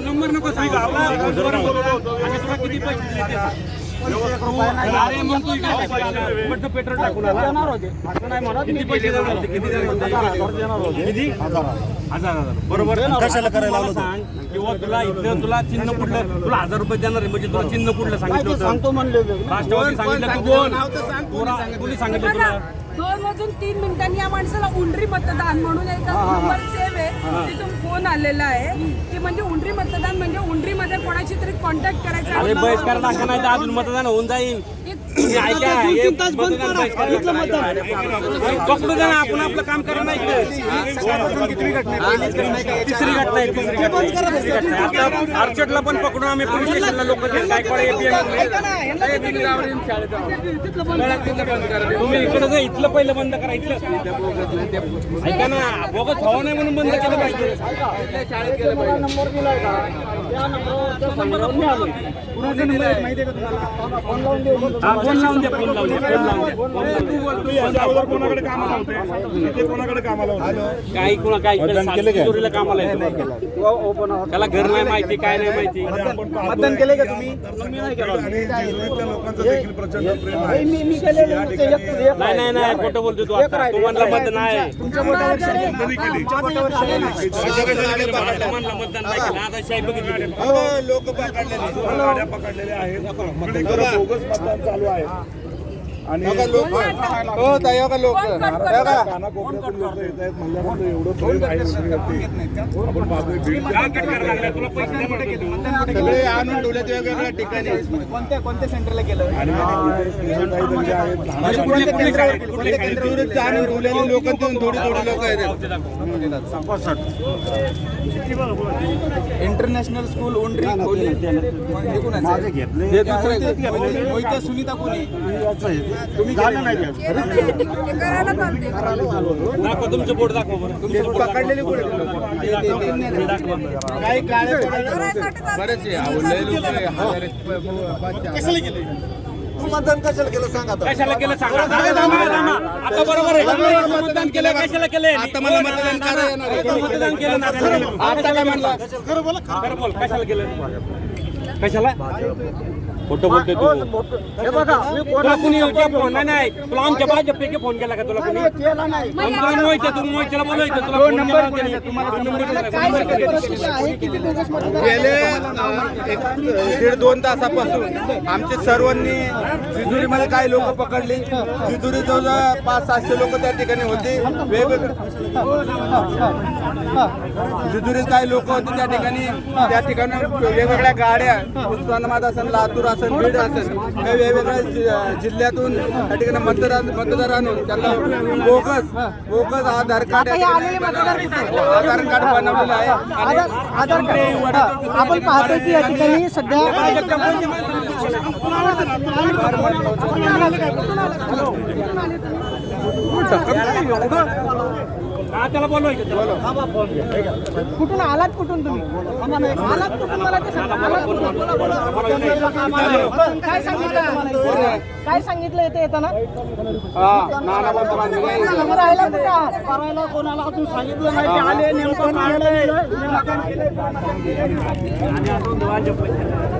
Number नको सांगू. किती पैसे. अरे मग तू इकडे किती पैसे देणार होते? किती देणार होते? किती? हजार हजार. बरोबर. कशाला करायला लावलं सांग. किंवा तुला इथं तुला चिन्ह कुठलं? तुला हजार रुपये देणार आहे. म्हणजे तुला चिन्ह कुठलं सांगितलं होतं? सांगतो म्हणले राष्ट्रवादी सांगितलं तू बोल. कोणा- कोणी सांगितलं तुला? दोन वाजून तीन मिनिटांनी या माणसाला उंडरी मतदान म्हणून एका नंबर सेव्ह आहे. तिथून फोन आलेला आहे. की म्हणजे उंडरी मतदान म्हणजे उंडरी मध्ये कोणाशी तरी कॉन्टॅक्ट करायचा अरे. बहिष्कार अजून मतदान होऊन जाईल. एक- तुम्ही ऐका हे मतदान बहिष्कार पकडू द्या ना आपण आपलं काम करा नाही तिसरी घटना आहे तिसरी घटना आहे. तिसरी घटना आहे. आता आर्चडला पण पकडून आम्ही पोलीस स्टेशनला लोक गायकवाड तुम्ही इकडे जा इथलं पहिलं बंद करा इथलं. ऐका ना बोगस हवा नाही म्हणून बंद केलं पाहिजे. हा, फोन लावून द्या फोन लावून द्या फोन लावून द्या. कोणाकडे कामाला होते? कोणाकडे कामाला होते? काही कुणा काही चोरीला कामाला येतो. ओपन त्याला घर नाही माहिती काय नाही माहिती. मतदान केले का तुम्ही? आणि जिल्ह्यातल्या लोकांचं देखील प्रचंड प्रेम आहे मी मी केलेलं ते एक- एक नाही नाही नाही खोटं बोलतो तू आता. तू म्हणला मत नाही. तुमच्या बोटावर शाही आहे. कधी केली? तुमच्या बोटावर शाही आहे. आता म्हणलं मतदान नाही केलं. आता शाही बघितली. लोक पकडलेले. आहेत. सगळीकडे बोगस मतदान चालू आहे आणि लोक. सगळे आणून वेगवेगळ्या ठिकाणी कोणत्या कोणत्या सेंटरला केलं आणून ठेवलेले लोक थोडी थोडी लोक आहेत इंटरनॅशनल स्कूल खोली हे? हे दुसरं- मोहिते सुनीता कोणी हे दाखवा तुमचं बोट दाखवा बरं. तुमचं बोट पकडलेले काही प- मतदान कशाला केलं सांगा आता. कशाला केलं सांगा. आता बरोबर आहे. मतदान केलं. कशाला केलं आता मला मतदान. मतदान केलं आता काय म्हणला खरं बोल कशाला केलं? कशाला? खोटं बोलतोय तू. हे बघा मी तुला कुणी तुला फोन नाही. नाही तुला आमच्या भाजपपैकी फोन केला का तुला कुणी? केला नाही. तुला मोहिते तू मोहितेला बोलायचं तुला फोन होता नाही. तुम्हाला नंबर काय दिला. सगळी परिस्थिती आहे? दिवस मतदान गेले अं, एक दीड दोन तासापासून आमचे सर्वांनी जिजुरीमध्ये काही लोक पकडले. जिजुरी जवळ पाच सातशे लोक त्या ठिकाणी होते. वेगवेगळे जिजुरीत काही लोक होते त्या ठिकाणी. त्या ठिकाणी वेगवेगळ्या गाड्या उस्मानाबाद असेल लातूर असेल बीड असेल काही वेगवेगळ्या जिल्ह्यातून त्या ठिकाणी मतदार मतदार आणून त्यांना बोगस बोगस आधार कार्ड या आधार कार्ड बनवलेलं आहे आधार कार्ड आपण पाहतो की या ठिकाणी सध्या हा त्याला बोलवायचं. कुठून आलात कुठून तुम्ही? आलात कुठून मला ते सांगा. आलात कुठून? काय सांगितलं? काय सांगितलं इथे येताना? करायला कोणाला अजून सांगितलं नाही ते आले नेमकं आले